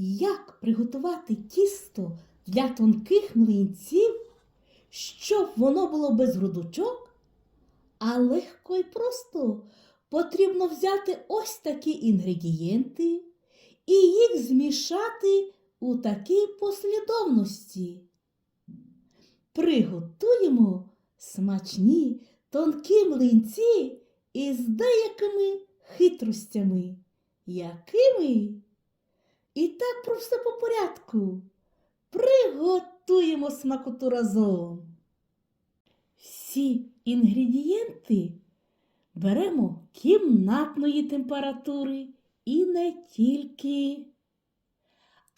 як приготувати тісто для тонких млинців, щоб воно було без грудочок, а легко і просто потрібно взяти ось такі інгредієнти і їх змішати у такій послідовності. Приготуємо смачні тонкі млинці із деякими хитростями. Якими? І так про все по порядку. Приготуємо смакоту разом. Всі інгредієнти беремо кімнатної температури і не тільки,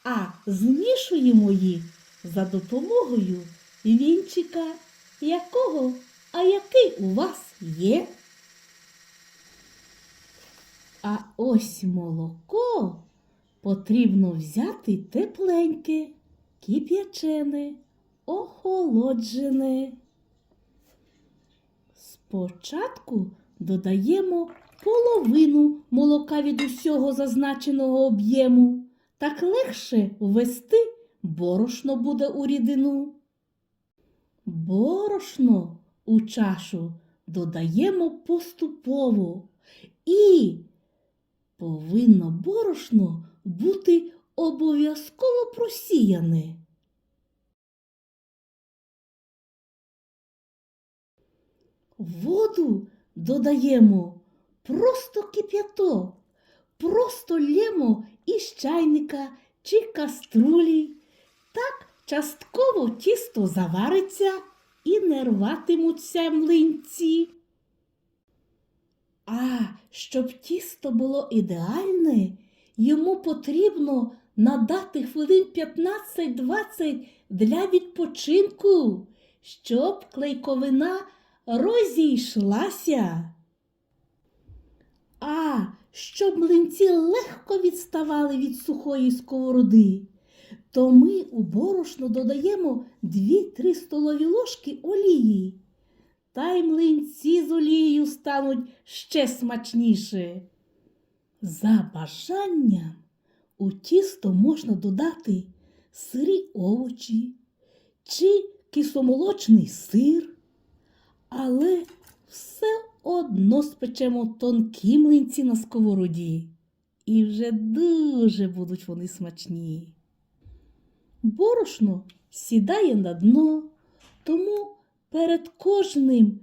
а змішуємо їх за допомогою вінчика, якого, а який у вас є. А ось молоко потрібно взяти тепленьке, кип'ячене, охолоджене. Спочатку додаємо половину молока від усього зазначеного об'єму. Так легше ввести борошно буде у рідину. Борошно у чашу додаємо поступово і повинно борошно бути обов'язково просіяне. Воду додаємо просто кип'яток, просто лємо із чайника чи каструлі. Так частково тісто завариться і не рватимуться млинці. А щоб тісто було ідеальне, йому потрібно надати хвилин 15-20 для відпочинку, щоб клейковина розійшлася. А щоб млинці легко відставали від сухої сковороди, то ми у борошно додаємо 2-3 столові ложки олії. Та й млинці з олією стануть ще смачніше. За бажанням у тісто можна додати сирі овочі чи кисломолочний сир, але все одно спечемо тонкі млинці на сковороді. І вже дуже будуть вони смачні. Борошно сідає на дно, тому перед кожним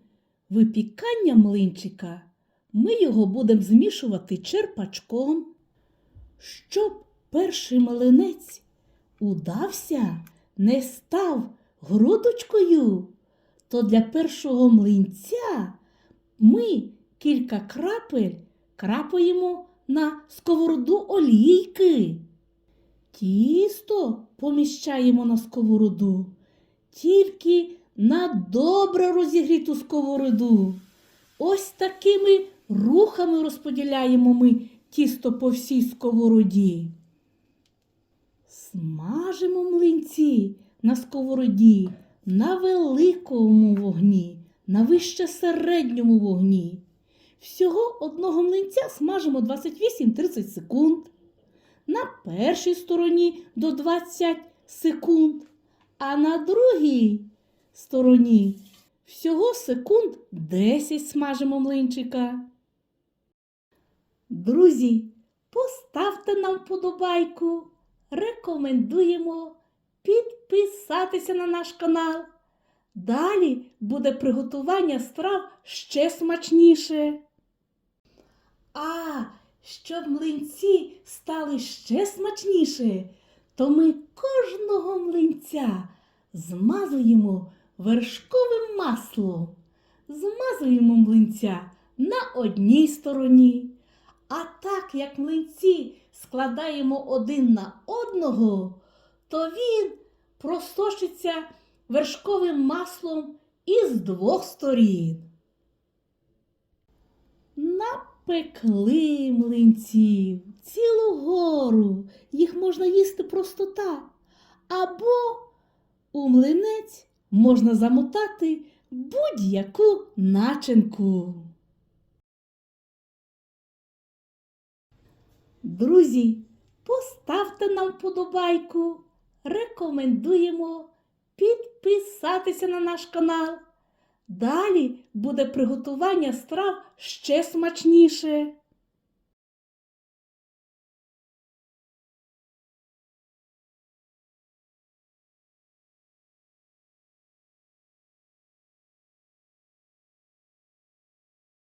випіканням млинчика ми його будемо змішувати черпачком, щоб перший млинець удався, не став грудочкою, то для першого млинця ми кілька крапель крапаємо на сковороду олійки. Тісто поміщаємо на сковороду, тільки на добре розігріту сковороду. Ось такими рухами розподіляємо ми тісто по всій сковороді. Смажимо млинці на сковороді на великому вогні, на вище середньому вогні. Всього одного млинця смажимо 28-30 секунд. На першій стороні до 20 секунд, а на другій стороні всього секунд 10 смажимо млинчика. Друзі, поставте нам вподобайку, рекомендуємо підписатися на наш канал. Далі буде приготування страв ще смачніше. А щоб млинці стали ще смачніше, то ми кожного млинця змазуємо вершковим маслом. Змазуємо млинця на одній стороні. А так як млинці складаємо один на одного, то він просочиться вершковим маслом із двох сторін. Напекли млинців цілу гору, їх можна їсти просто так. Або у млинець можна замотати будь-яку начинку. Друзі, поставте нам вподобайку, рекомендуємо підписатися на наш канал. Далі буде приготування страв ще смачніше.